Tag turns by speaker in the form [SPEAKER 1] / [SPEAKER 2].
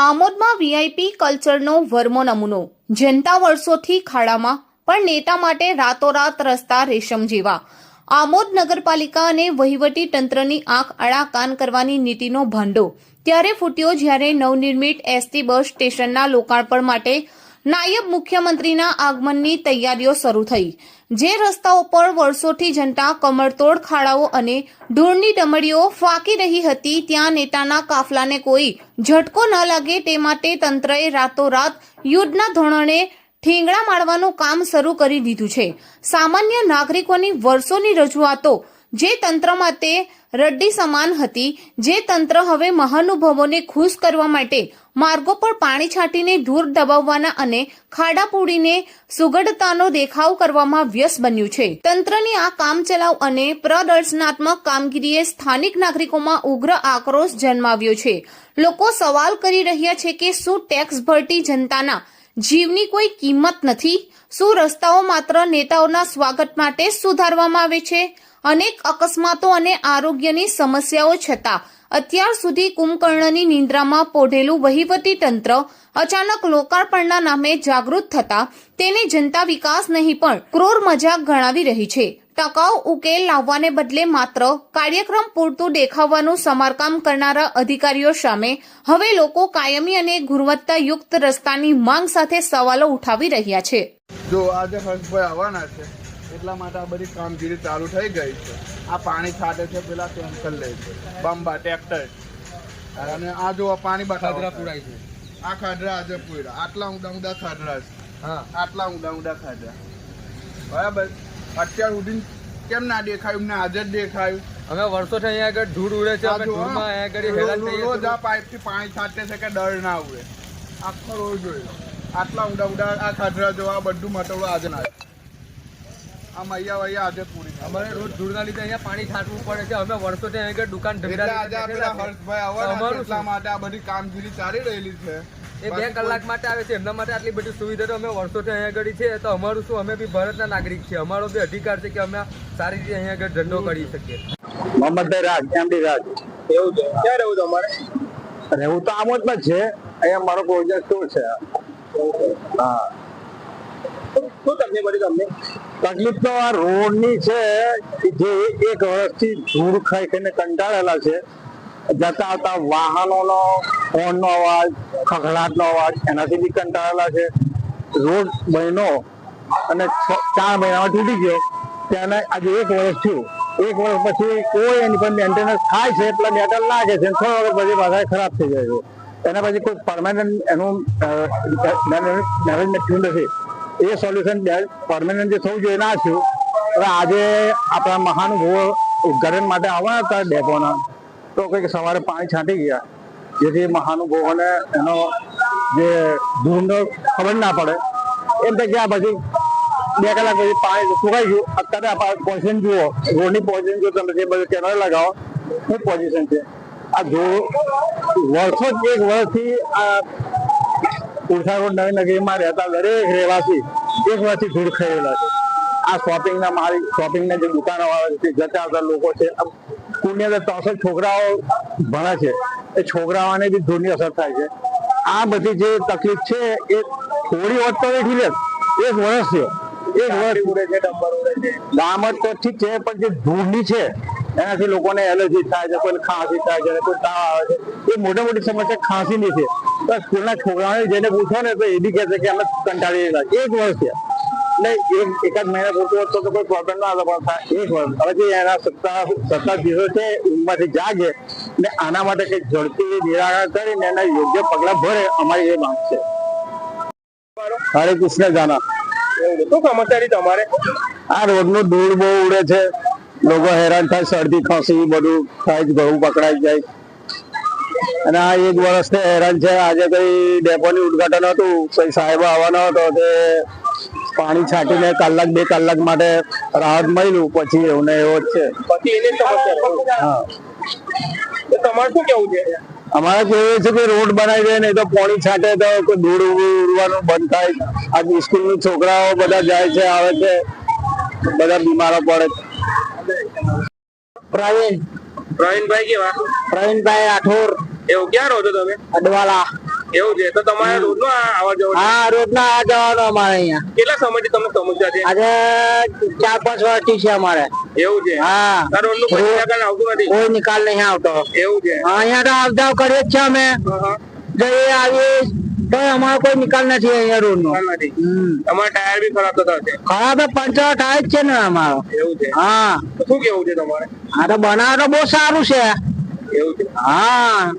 [SPEAKER 1] આમોદમાં VIP કલ્ચરનો વર્મો નમૂનો. જનતા વર્ષોથી ખાડામાં, પણ નેતા માટે રાતોરાત રસ્તા રેશમ જેવા. આમોદ નગરપાલિકા અને વહીવટી તંત્રની આંખ આડા કાન કરવાની નીતિનો ભાંડો. ત્યારે ફૂટ્યો જ્યારે નવનિર્મિત એસટી બસ સ્ટેશનના લોકાર્પણ માટે નાયબ મુખ્યમંત્રીના આગમનની તૈયારીઓ શરૂ થઈ. જે રસ્તાઓ પર વર્ષોથી જનતા કમરતોડ ખાડાઓ અને ધૂળની ડમડીઓ ફાંકી રહી હતી, ત્યાં નેતાના કાફલાને કોઈ ઝટકો ન લાગે તે માટે તંત્રએ રાતોરાત યુદ્ધના ધોરણે ઠીંગણા મારવાનું કામ શરૂ કરી દીધું છે. સામાન્ય નાગરિકોની વર્ષોની રજૂઆતો જે તંત્ર માટે રડ્ડી સમાન હતી, જે તંત્ર હવે મહાનુભાવોને ખુશ કરવા માટે માર્ગો પર પાણી છાંટીને ધૂળ દબાવવાના અને ખાડા પૂડીને સુગઢતાનો દેખાવ કરવામાં વ્યસ્ત બન્યું છે. તંત્રની આ કામચલાઉ અને પ્રદર્શનાત્મક કામગીરીએ સ્થાનિક નાગરિકોમાં ઉગ્ર આક્રોશ જન્માવ્યો છે. લોકો સવાલ કરી રહ્યા છે કે શું ટેક્સ ભરતી જનતાના જીવની કોઈ કિંમત નથી? શું રસ્તાઓ માત્ર નેતાઓના સ્વાગત માટે સુધારવામાં આવે છે? અનેક અકસ્માતો અને આરોગ્યની સમસ્યાઓ છતાં અત્યાર સુધી કુંભકર્ણની નિંદ્રામાં પોઢેલું વહીવટી તંત્ર અચાનક લોકાર્પણના નામે જાગૃત થતા તેને જનતા વિકાસ નહીં પણ ક્રોર મજાક ગણાવી રહી છે. ટકાઉ ઉકેલ લાવવાને બદલે માત્ર કાર્યક્રમ પૂરતું દેખાવાનું સમારકામ કરનારા અધિકારીઓ સામે હવે લોકો કાયમી અને ગુણવત્તાયુક્ત રસ્તાની માંગ સાથે સવાલો ઉઠાવી રહ્યા છે.
[SPEAKER 2] જો આજે આવવાના છે એટલા માટે આ બધી કામગીરી ચાલુ થઈ ગઈ છે. આ પાણી છાંટે છે પેલા કેન્સલ લે છે. બંબા ટ્રેક્ટર. અને આ જો પાણી બટાદરા
[SPEAKER 3] પુરાય છે.
[SPEAKER 2] આ ખાડરા આજે પૂરા આટલા ઊંડા ઊંડા ખાડરા છે.
[SPEAKER 3] હા.
[SPEAKER 2] આટલા ઊંડા ઊંડા ખાડરા બરાબર? અત્યાર સુધી કેમ ના દેખાયું? ને આજે જ દેખાયું.
[SPEAKER 3] હવે વર્ષોથી અહીંયા આગળ ધૂળ ઉડે છે અમે ધૂળમાં અહીંયા આગળ હેરાન
[SPEAKER 2] રોજ-. આ પાઇપથી પાણી છાંટે છે કે ડર ના ઉડે. આખો રોજ જોયો આટલા ઊંડા ઊંડા આ ખાડરા જોવા બધું મટોળું આજે ના આ મૈયા વૈયા આજે પૂરી
[SPEAKER 3] અમારે રોજ ધૂળના લીધે અહીંયા પાણી છાંટવું પડે છે. અમે વર્ષોથી અહીંયા દુકાન ધંધા
[SPEAKER 2] આજે આ
[SPEAKER 3] લીધે
[SPEAKER 2] પેલા
[SPEAKER 3] બેઠેલા
[SPEAKER 2] હર્ષભાઈ આવવાના એટલા માટે આ બધી કામગીરી ચાલી રહેલી છે.
[SPEAKER 3] છે. એ બે કલાક માટે આવે છે એમના માટે આટલી બધી સુવિધા તો અમે વર્ષોથી અહીંયા આગળ છે તો અમારું શું? અમે બી ભારતના નાગરિક છીએ. અમારો બી અધિકાર છે કે અમે સારી રીતે અહીંયા આગળ ધંધો કરી શકીએ.
[SPEAKER 4] મોહમ્મદ રાજ એમડી રાજ.
[SPEAKER 3] એવું છે? ક્યાં રહેવું તમારે
[SPEAKER 4] રહેવું તો આમ જ છે. અહીંયા મારો પ્રોજેક્ટ શું છે? હા.
[SPEAKER 3] શું તકલીફ પડી તમને
[SPEAKER 4] તકલીફ તો આ રોડની છે જે એક વર્ષથી ધૂળ ખાઈ ખાઈને કંટાળેલા છે. જતા આવતા વાહનોનો હોર્નનો અવાજ, ખખડાટનો અવાજ, એનાથી બી કંટાળેલા છે. રોડ મહિનો અને ચાર મહિનામાં તૂટી ગયો. તેને આજે એક વર્ષ થયું. એક વર્ષ પછી કોઈ એની પર મેન્ટેનન્સ થાય છે એટલે મેટલ લાગે છે છ વર્ષ પછી પાછા ખરાબ થઈ જાય છે. એના પછી કોઈ પરમાનન્ટ એનું મેનેજમેન્ટ થયું નથી. એ સોલ્યુશન પરમાનન્ટ જે થવું જોઈએ ના થયું. હવે આજે આપણા મહાનુભાવો ઉદ્ઘાટન માટે આવવાના હતા ડેપોના. તો કંઈક સવારે પાણી છાંટી ગયા. જેથી મહાનુભાવોને એનો જે ધૂળનો ખબર ના પડે. એમ તો ગયા પછી બે કલાક પછી પાણી સુકાઈ ગયું. અત્યારે પોઝિશન જુઓ. રોડની પોઝિશન જો તમે જે બધું કેમેરા લગાવો, શું પોઝિશન છે? આ ધૂળ, વર્ષો જ એક વર્ષથી આ ઉર્સા રોડ નવી નગરીમાં રહેતા દરેક રહેવાસી એક વર્ષથી ધૂળ ખાઈ છે. આ શોપિંગના મારી શોપિંગના જે દુકાનો આવે છે જતા આવતા લોકો છે સ્કૂલની અંદર ત્રણસો છોકરાઓ ભણે છે એ છોકરાઓને બી ધૂળની અસર થાય છે. આ બધી જે તકલીફ છે એ થોડી હોત તો બેઠી લે. એક વર્ષ છે. એક વર્ષ. ઉડે છે ડમ્બર ઉડે છે. ડામર તો ઠીક છે પણ જે ધૂળની છે એનાથી લોકોને એલર્જી થાય છે કોઈ ખાંસી થાય છે કોઈ તાવ આવે છે એ મોટી મોટી સમસ્યા ખાંસીની છે. તો સ્કૂલના છોકરાઓને જઈને પૂછો ને તો એ બી કહે છે કે અમે કંટાળી રહ્યા. એક વર્ષ છે એટલે એક એકાદ મહિના પૂરતું હતો તો કોઈ પ્રોબ્લેમ ના હતો પણ એક વર્ષ. હવે જે એના સત્તા સત્તા દિવસો છે ઊંઘમાંથી જાગે ને આના માટે કંઈક ઝડપી નિરાકરણ કરીને એના યોગ્ય પગલા ભરે અમારી એ માંગ છે. હરે કૃષ્ણ જાના.
[SPEAKER 3] શું સમસ્યા તમારે?
[SPEAKER 4] આ રોડનું ધૂળ બહુ ઉડે છે. લોકો હેરાન થાય શરદી ખાંસી બધું થાય ઘઉં પકડાઈ જાય. અને આ એક વર્ષથી હેરાન છે. આજે કઈ ડેપોની ઉદઘાટન હતું. કઈ સાહેબ આવવાનો હતો તે પાણી છાંટીને કલાક બે કલાક માટે રાહત મળ્યું. પછી એવું ને એવો જ છે.
[SPEAKER 3] પછી એની સમસ્યા
[SPEAKER 4] હા.
[SPEAKER 3] તમારે શું કેવું છે?
[SPEAKER 4] અમારે કેવું છે કે રોડ બનાવી દે નહીં તો પાણી છાંટે તો કોઈ ધૂળ ઉડવાનું બંધ થાય. આ સ્કૂલના છોકરાઓ બધા જાય છે આવે છે. બધા બીમારો પડે પ્રવીણ.
[SPEAKER 3] પ્રવીણભાઈ કેવા
[SPEAKER 4] પ્રવીણભાઈ રાઠોડ.
[SPEAKER 3] એવું ક્યાં રહો છો તમે?
[SPEAKER 4] અડવાલા.
[SPEAKER 5] એવું છે? તો તમારે રોજનો આવવા જવા
[SPEAKER 6] હા રોજના આ જવાનો અમારે અહીંયા.
[SPEAKER 5] કેટલા સમયથી તમને સમસ્યા છે?
[SPEAKER 6] આજે ચાર પાંચ વર્ષથી છે અમારે.
[SPEAKER 5] એવું છે?
[SPEAKER 6] હા.
[SPEAKER 5] આ રોડનું કોઈ નિરાકરણ આવતું નથી?
[SPEAKER 6] કોઈ નિકાલ નહીં આવતો.
[SPEAKER 5] એવું છે?
[SPEAKER 6] અહીંયા તો આવતા કરીએ જ છે અમે. જઈએ આવીએ તો અમારો કોઈ નિકાલ નથી અહીંયા રોડ નો
[SPEAKER 5] અમારા ટાયર બી ખરાબ થતા છે
[SPEAKER 6] ખરાબ પંચર ટાયર છે ને અમારો.
[SPEAKER 5] એવું છે?
[SPEAKER 6] હા.
[SPEAKER 5] તો શું કેવું છે તમારે?
[SPEAKER 6] હા તો બનાવ તો બહુ સારું છે.
[SPEAKER 5] એવું છે?
[SPEAKER 6] હા.